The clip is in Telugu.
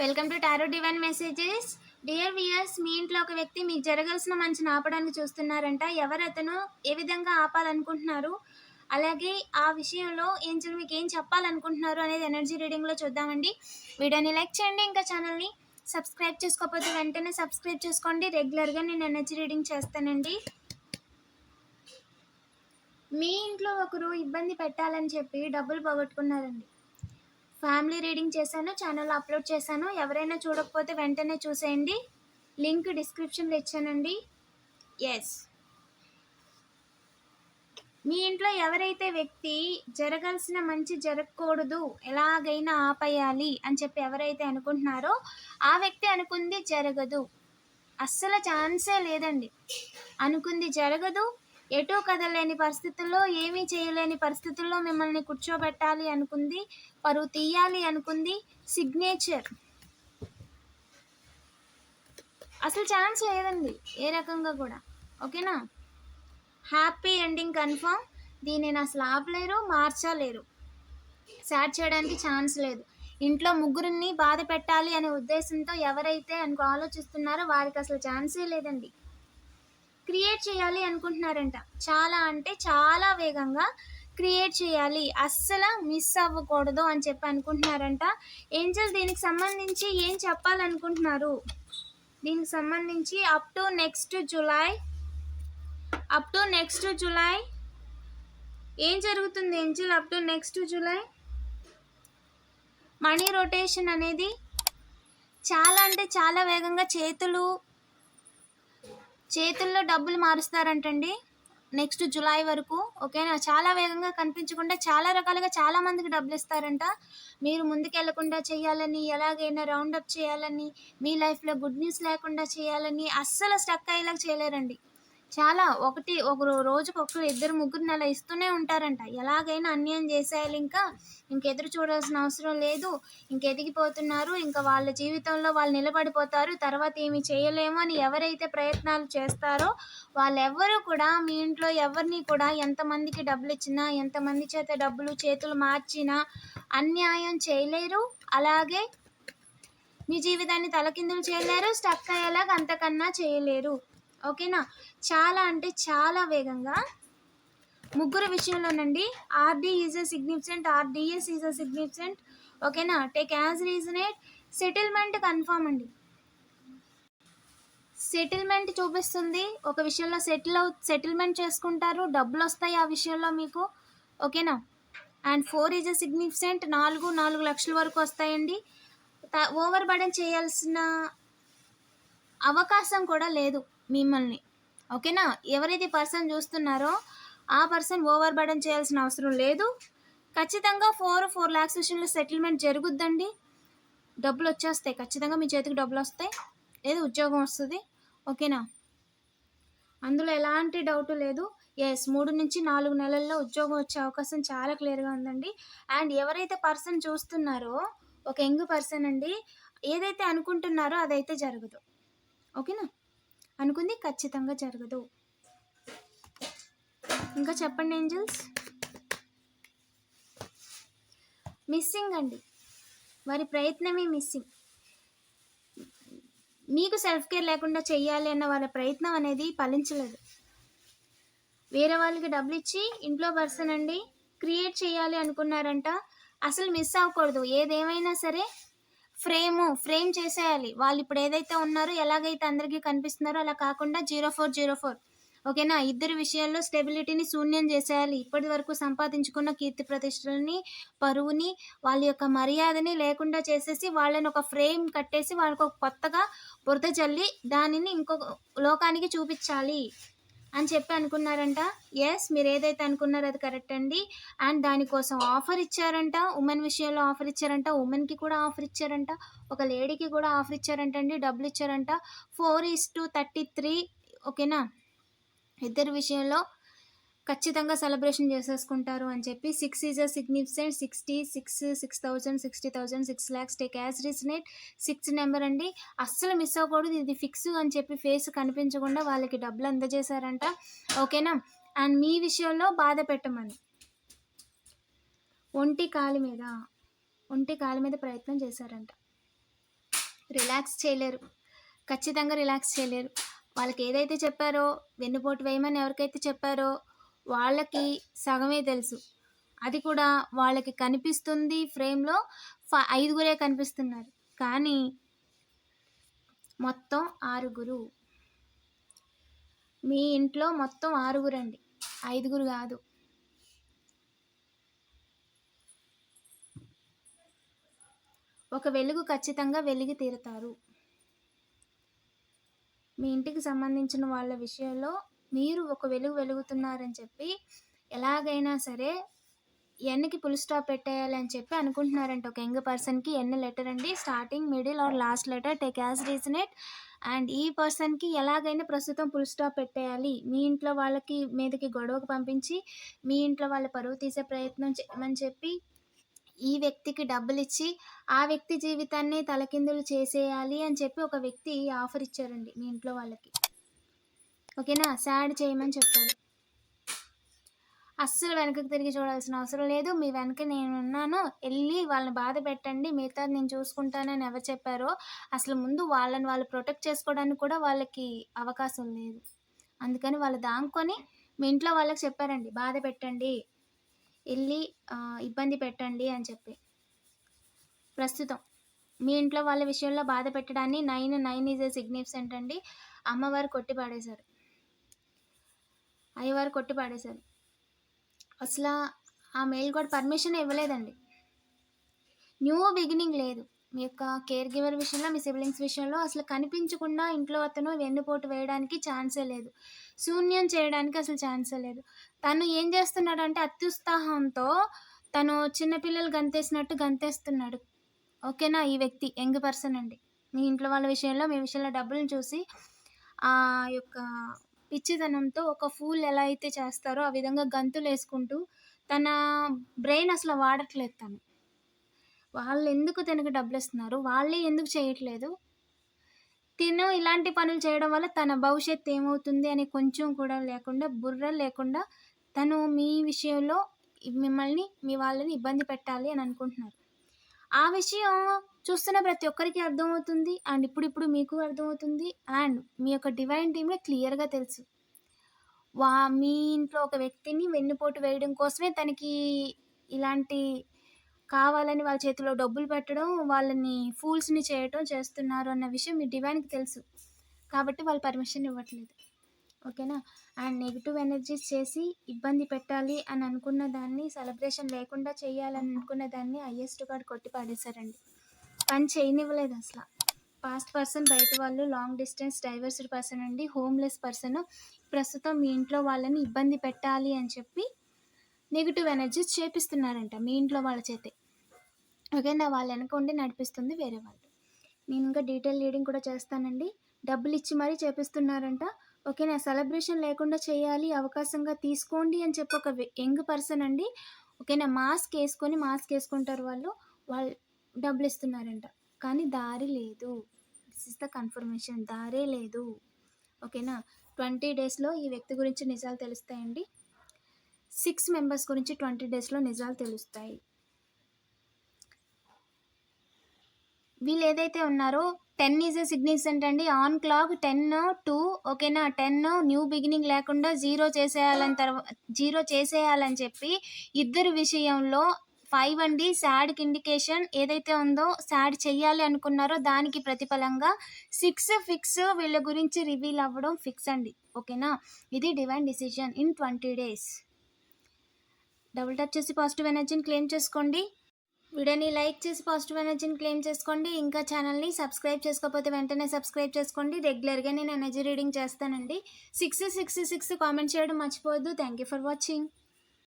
Welcome to tarot divine messages. Dear viewers మీ ఇంట్లో ఒక వ్యక్తి మీకు జరగాల్సిన మంచిని ఆపడానికి చూస్తున్నారంట. ఎవరు అతను? ఏ విధంగా ఆపాలనుకుంటున్నారు? అలాగే ఆ విషయంలో ఏం జరు- మీకు ఏం చెప్పాలనుకుంటున్నారు అనేది ఎనర్జీ రీడింగ్లో చూద్దామండి. వీడియోని లైక్ చేయండి ఇంకా ఛానల్ని సబ్స్క్రైబ్ చేసుకోకపోతే వెంటనే సబ్స్క్రైబ్ చేసుకోండి. రెగ్యులర్గా నేను ఎనర్జీ రీడింగ్ చేస్తానండి. మీ ఇంట్లో ఒకరు ఇబ్బంది పెట్టాలని చెప్పి డబ్బులు పోగొట్టుకున్నారండి. ఫ్యామిలీ రీడింగ్ చేశాను ఛానల్లో అప్లోడ్ చేశాను. ఎవరైనా చూడకపోతే వెంటనే చూసేయండి. లింక్ డిస్క్రిప్షన్లో ఇచ్చానండి. ఎస్ మీ ఇంట్లో ఎవరైతే వ్యక్తి జరగాల్సిన మంచి జరగకూడదు ఎలాగైనా ఆపేయాలి అని చెప్పి ఎవరైతే అనుకుంటున్నారో ఆ వ్యక్తి అనుకుంది జరగదు. అస్సలు ఛాన్సే లేదండి. అనుకుంది జరగదు ఎటూ కదలేని పరిస్థితుల్లో ఏమీ చేయలేని పరిస్థితుల్లో మిమ్మల్ని కూర్చోబెట్టాలి అనుకుంది. పరువు తీయాలి అనుకుంది. సిగ్నేచర్. అసలు ఛాన్స్ లేదండి. ఏ రకంగా కూడా. ఓకేనా? హ్యాపీ ఎండింగ్ కన్ఫర్మ్ దీనిని అసలు ఆపలేరు మార్చలేరు. సాడ్ చేయడానికి ఛాన్స్ లేదు. ఇంట్లో ముగ్గురిని బాధ పెట్టాలి అనే ఉద్దేశంతో ఎవరైతే అనుకో ఆలోచిస్తున్నారో వారికి అసలు ఛాన్సే లేదండి. క్రియేట్ చేయాలి అనుకుంటున్నారంట. చాలా అంటే చాలా వేగంగా క్రియేట్ చేయాలి. అస్సలు మిస్ అవ్వకూడదు అని చెప్పి అనుకుంటున్నారంట. ఏంజల్స్ దీనికి సంబంధించి ఏం చెప్పాలనుకుంటున్నారు? దీనికి సంబంధించి up to next July up to next July ఏం జరుగుతుంది angel up to next July money rotation అనేది చాలా అంటే చాలా వేగంగా చేతులు చేతుల్లో డబ్బులు మారుస్తారంటండి నెక్స్ట్ జూలై వరకు ఓకేనా చాలా వేగంగా కనిపించకుండా చాలా రకాలుగా చాలా మందికి డబ్బులు ఇస్తారంట. మీరు ముందుకెళ్ళకుండా చేయాలని ఎలాగైనా రౌండప్ చేయాలని మీ లైఫ్లో గుడ్ న్యూస్ లేకుండా చేయాలని అస్సలు స్టక్ అయ్యేలాగా చేయలేరండి. చాలా ఒకటి ఒక రో- రోజుకు ఒకరు ఇద్దరు ముగ్గురు అలా ఇస్తూనే ఉంటారంట. ఎలాగైనా అన్యాయం చేసేయాలి ఇంకా. ఇంకెదురు చూడాల్సిన అవసరం లేదు. ఇంకెదిగిపోతున్నారు ఇంకా వాళ్ళ జీవితంలో వాళ్ళు నిలబడిపోతారు. తర్వాత ఏమి చేయలేము అని ఎవరైతే ప్రయత్నాలు చేస్తారో వాళ్ళెవ్వరూ కూడా మీ ఇంట్లో ఎవరిని కూడా ఎంతమందికి డబ్బులు ఇచ్చినా ఎంతమంది చేత డబ్బులు చేతులు మార్చినా అన్యాయం చేయలేరు. అలాగే మీ జీవితాన్ని తలకిందులు చేయలేరు. స్టక్ అయ్యేలాగా అంతకన్నా చేయలేరు. ఓకేనా? చాలా అంటే చాలా వేగంగా. ముగ్గురు విషయంలోనండి. RD is a significant RDs is a significant ఓకేనా? Take as resonate settlement confirm అండి. సెటిల్మెంట్ చూపిస్తుంది. ఒక విషయంలో సెటిల్ అవు సెటిల్మెంట్ చేసుకుంటారు. డబ్బులు వస్తాయి ఆ విషయంలో మీకు. ఓకేనా? And four is a significant నాలుగు నాలుగు లక్షల వరకు వస్తాయండి. ఓవర్ బర్డెన్ చేయాల్సిన అవకాశం కూడా లేదు. మిమ్మల్ని. ఓకేనా? ఎవరైతే పర్సన్ చూస్తున్నారో ఆ పర్సన్ ఓవర్ బర్డన్ చేయాల్సిన అవసరం లేదు. ఖచ్చితంగా ఫోర్ ఫోర్ ల్యాక్స్ విషయంలో సెటిల్మెంట్ జరుగుద్దండి. డబ్బులు వచ్చేస్తాయి ఖచ్చితంగా మీ చేతికి డబ్బులు వస్తాయి లేదు ఉద్యోగం వస్తుంది. ఓకేనా? అందులో ఎలాంటి డౌట్ లేదు. ఎస్ మూడు నుంచి నాలుగు నెలల్లో ఉద్యోగం వచ్చే అవకాశం చాలా క్లియర్గా ఉందండి. అండ్ ఎవరైతే పర్సన్ చూస్తున్నారో ఒక యంగ్ పర్సన్ అండి ఏదైతే అనుకుంటున్నారో అదైతే జరగదు. ఓకేనా? అనుకుంది ఖచ్చితంగా జరగదు. ఇంకా చెప్పండి ఏంజల్స్? మిస్సింగ్ అండి. వారి ప్రయత్నమే మిస్సింగ్. మీకు సెల్ఫ్ కేర్ లేకుండా చేయాలి అన్న వాళ్ళ ప్రయత్నం అనేది ఫలించలేదు. వేరే వాళ్ళకి డబ్బులు ఇచ్చి ఇంట్లో పర్సన్ అండి క్రియేట్ చేయాలి అనుకున్నారంట. అసలు మిస్ అవ్వకూడదు. ఏదేమైనా సరే ఫ్రేము ఫ్రేమ్ చేసేయాలి. వాళ్ళు ఇప్పుడు ఏదైతే ఉన్నారో ఎలాగైతే అందరికీ కనిపిస్తున్నారో అలా కాకుండా జీరో ఫోర్ జీరో ఫోర్. ఓకేనా? ఇద్దరు విషయాల్లో స్టెబిలిటీని శూన్యం చేసేయాలి. ఇప్పటి వరకు సంపాదించుకున్న కీర్తి ప్రతిష్టలని పరువుని వాళ్ళ యొక్క మర్యాదని లేకుండా చేసేసి వాళ్ళని ఒక ఫ్రేమ్ కట్టేసి వాళ్ళకు ఒక కొత్తగా బురద చల్లి దానిని ఇంకొక లోకానికి చూపించాలి. అని చెప్పి అనుకున్నారంట. ఎస్ మీరు ఏదైతే అనుకున్నారో అది కరెక్ట్ అండి. అండ్ దానికోసం ఆఫర్ ఇచ్చారంట. ఉమెన్ విషయంలో ఆఫర్ ఇచ్చారంట. ఉమెన్కి కూడా ఆఫర్ ఇచ్చారంట. ఒక లేడీకి కూడా ఆఫర్ ఇచ్చారంట అండి. డబ్బులు ఇచ్చారంట. Four is two thirty three ఓకేనా ఇద్దరు విషయంలో ఖచ్చితంగా సెలబ్రేషన్ చేసేసుకుంటారు అని చెప్పి six is a significant sixty six six thousand sixty thousand six lakhs take as resonate six number అండి అస్సలు మిస్ అవ్వకూడదు ఇది ఫిక్స్ అని చెప్పి ఫేస్ కనిపించకుండా వాళ్ళకి డబ్బులు అందజేశారంట. ఓకేనా? అండ్ మీ విషయంలో బాధ పెట్టమని. ఒంటి కాలి మీద ఒంటి కాలి మీద ప్రయత్నం చేశారంట. రిలాక్స్ చేయలేరు. ఖచ్చితంగా రిలాక్స్ చేయలేరు. వాళ్ళకి ఏదైతే చెప్పారో వెన్నుపోటు వేయమని ఎవరికైతే చెప్పారో వాళ్ళకి సగమే తెలుసు. అది కూడా వాళ్ళకి కనిపిస్తుంది ఫ్రేమ్లో ఫ ఐదుగురే కనిపిస్తున్నారు. కానీ మొత్తం ఆరుగురు. మీ ఇంట్లో మొత్తం ఆరుగురండి. ఐదుగురు కాదు. ఒక వెలుగు ఖచ్చితంగా వెలిగి తీరుతారు. మీ ఇంటికి సంబంధించిన వాళ్ళ విషయంలో మీరు ఒక వెలుగు వెలుగుతున్నారని చెప్పి ఎలాగైనా సరే ఎన్కి ఫుల్ స్టాప్ పెట్టేయాలి అని చెప్పి అనుకుంటున్నారంట. ఒక యంగ్ పర్సన్కి ఎన్ లెటర్ అండి. Starting middle or last letter take as resonate and ఈ పర్సన్కి ఎలాగైనా ప్రస్తుతం ఫుల్ స్టాప్ పెట్టేయాలి. మీ ఇంట్లో వాళ్ళకి మీదకి గొడవకు పంపించి మీ ఇంట్లో వాళ్ళ పరువు తీసే ప్రయత్నం చేయమని చెప్పి ఈ వ్యక్తికి డబ్బులు ఇచ్చి ఆ వ్యక్తి జీవితాన్ని తలకిందులు చేసేయాలి అని చెప్పి ఒక వ్యక్తి ఆఫర్ ఇచ్చారండి మీ ఇంట్లో వాళ్ళకి. ఓకేనా? సాడ్ చేయమని చెప్పారు అస్సలు వెనకకు తిరిగి చూడాల్సిన అవసరం లేదు. మీ వెనక నేను ఉన్నాను వెళ్ళి వాళ్ళని బాధ పెట్టండి. మిగతా నేను చూసుకుంటానని ఎవరు చెప్పారో అసలు ముందు వాళ్ళని వాళ్ళు ప్రొటెక్ట్ చేసుకోవడానికి కూడా వాళ్ళకి అవకాశం లేదు. అందుకని వాళ్ళు దాంకొని మీ ఇంట్లో వాళ్ళకి చెప్పారండి. బాధ పెట్టండి. వెళ్ళి ఇబ్బంది పెట్టండి అని చెప్పి. ప్రస్తుతం మీ ఇంట్లో వాళ్ళ విషయంలో బాధ పెట్టడాన్ని nine nine is a significant అండి. అమ్మవారు కొట్టి పాడేశారు. అయ్యవారు కొట్టి పాడేశారు. అసలు ఆ మెయిల్ కూడా పర్మిషన్ ఇవ్వలేదండి. న్యూ బిగినింగ్ లేదు. మీ యొక్క కేర్ గివర్ విషయంలో మీ సిబ్లింగ్స్ విషయంలో అసలు కనిపించకుండా ఇంట్లో అతను వెన్నుపోటు వేయడానికి ఛాన్సే లేదు. శూన్యం చేయడానికి అసలు ఛాన్సే లేదు. తను ఏం చేస్తున్నాడంటే అత్యుత్సాహంతో తను చిన్నపిల్లలు గంతేసినట్టు గంతేస్తున్నాడు. ఓకేనా? ఈ వ్యక్తి యంగ్ పర్సన్ అండి. మీ ఇంట్లో వాళ్ళ విషయంలో మీ విషయంలో డబ్బులను చూసి ఆ యొక్క పిచ్చితనంతో ఒక ఫూల్ ఎలా అయితే చేస్తారో ఆ విధంగా గంతులు వేసుకుంటూ తన బ్రెయిన్ అసలు వాడట్లేదు తను. వాళ్ళు ఎందుకు తనకు డబ్బులు ఇస్తున్నారు వాళ్ళే ఎందుకు చేయట్లేదు? తిను ఇలాంటి పనులు చేయడం వల్ల తన భవిష్యత్తు ఏమవుతుంది అని కొంచెం కూడా లేకుండా బుర్ర లేకుండా తను మీ విషయంలో మిమ్మల్ని మీ వాళ్ళని ఇబ్బంది పెట్టాలి అని అనుకుంటున్నారు. ఆ విషయం చూస్తున్న ప్రతి ఒక్కరికి అర్థమవుతుంది. అండ్ ఇప్పుడిప్పుడు మీకు అర్థమవుతుంది. అండ్ మీ యొక్క డివైన్ టీమ్లో క్లియర్గా తెలుసు. వా మీ ఇంట్లో ఒక వ్యక్తిని వెన్నుపోటు వేయడం కోసమే తనకి ఇలాంటి కావాలని వాళ్ళ చేతిలో డబ్బులు పెట్టడం వాళ్ళని ఫూల్స్ని చేయటం చేస్తున్నారు అన్న విషయం మీ డివైన్కి తెలుసు. కాబట్టి వాళ్ళు పర్మిషన్ ఇవ్వట్లేదు. ఓకేనా? అండ్ నెగిటివ్ ఎనర్జీస్ చేసి ఇబ్బంది పెట్టాలి అని అనుకున్న దాన్ని సెలబ్రేషన్ లేకుండా చేయాలని అనుకున్న దాన్ని హయ్యెస్ట్ కార్డ్ కొట్టి పాడేశారండి. పని చేయనివ్వలేదు అసలు. పాస్ట్ పర్సన్ బయట వాళ్ళు లాంగ్ డిస్టెన్స్ డైవర్స్డ్ పర్సన్ అండి హోమ్లెస్ పర్సన్. ప్రస్తుతం మీ ఇంట్లో వాళ్ళని ఇబ్బంది పెట్టాలి అని చెప్పి నెగిటివ్ ఎనర్జీస్ చేపిస్తున్నారంట మీ ఇంట్లో వాళ్ళ చేతే. ఓకేనా? వాళ్ళ వెనక ఉండి నడిపిస్తుంది వేరే వాళ్ళు. నేను ఇంకా డీటెయిల్ రీడింగ్ కూడా చేస్తానండి. డబ్బులు ఇచ్చి మరీ చేపిస్తున్నారంట. ఓకేనా? సెలబ్రేషన్ లేకుండా చేయాలి అవకాశంగా తీసుకోండి అని చెప్పి ఒక యంగ్ పర్సన్ అండి. ఓకేనా? మాస్క్ వేసుకొని మాస్క్ వేసుకుంటారు వాళ్ళు. వాళ్ళు డబ్బులు ఇస్తున్నారంట. కానీ దారి లేదు. దిస్ ఇస్ ద కన్ఫర్మేషన్ దారే లేదు. ఓకేనా? ట్వంటీ డేస్లో ఈ వ్యక్తి గురించి నిజాలు తెలుస్తాయండి. సిక్స్ మెంబర్స్ గురించి ట్వంటీ డేస్లో నిజాలు తెలుస్తాయి. వీళ్ళు ఏదైతే ఉన్నారో టెన్ ఈజ్ ఏ సిగ్నిఫికెంట్ అండి. ఆన్ క్లాక్ టెన్ టూ ఓకేనా? టెన్ న్యూ బిగినింగ్ లేకుండా జీరో చేసేయాలని తర్వాత జీరో చేసేయాలని చెప్పి ఇద్దరు విషయంలో ఫైవ్ అండి. శాడ్కి ఇండికేషన్ ఏదైతే ఉందో శాడ్ చెయ్యాలి అనుకున్నారో దానికి ప్రతిఫలంగా సిక్స్ ఫిక్స్ వీళ్ళ గురించి రివీల్ అవ్వడం ఫిక్స్ అండి. ఓకేనా? ఇది divine decision in twenty days. Double touch చేసి పాజిటివ్ ఎనర్జీని క్లెయిమ్ చేసుకోండి. వీడియోని లైక్ చేసి పాజిటివ్ ఎనర్జీని క్లెయిమ్ చేసుకోండి. ఇంకా ఛానల్ని సబ్స్క్రైబ్ చేసుకోకపోతే వెంటనే సబ్స్క్రైబ్ చేసుకోండి. రెగ్యులర్గా నేను ఎనర్జీ రీడింగ్ చేస్తానండి. సిక్స్ సిక్స్ సిక్స్ కామెంట్ చేయడం మర్చిపోవద్దు. Thank you for watching.